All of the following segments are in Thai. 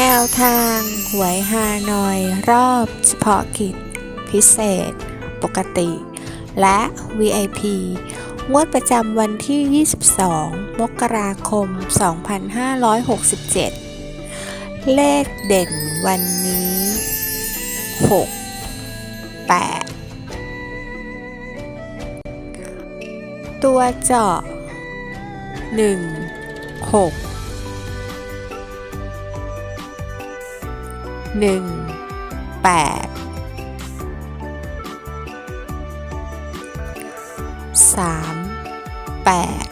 แนวทางหวยฮานอยรอบเฉพาะกิจ พิเศษ ปกติ และ VIP งวดประจำวันที่ 22 มกราคม 2567 เลขเด่นวันนี้ 6 8 ตัวเจาะ 1 6 1 8 3 8 5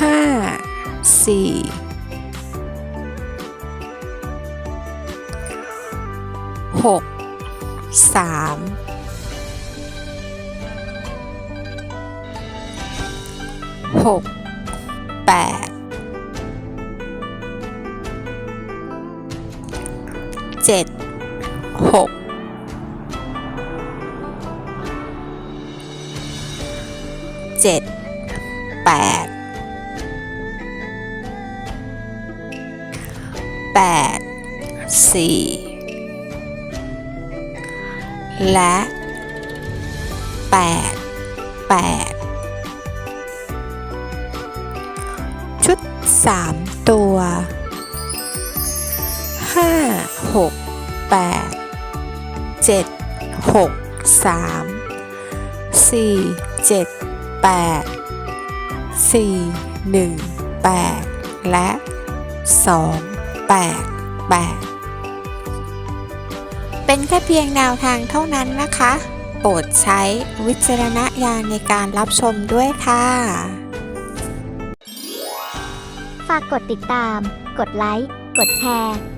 4 6 3 6 8 เจ็ดหกเจ็ดแปดแปดสี่และแปดแปดชุดสามตัว ห้าหกแปดเจ็ดหกสามสี่เจ็ดแปดสี่หนึ่งแปดและสองแปดแปดเป็นแค่เพียงแนวทางเท่านั้นนะคะ โปรดใช้วิจารณญาณในการรับชมด้วยค่ะ ฝากกดติดตาม กดไลค์ กดแชร์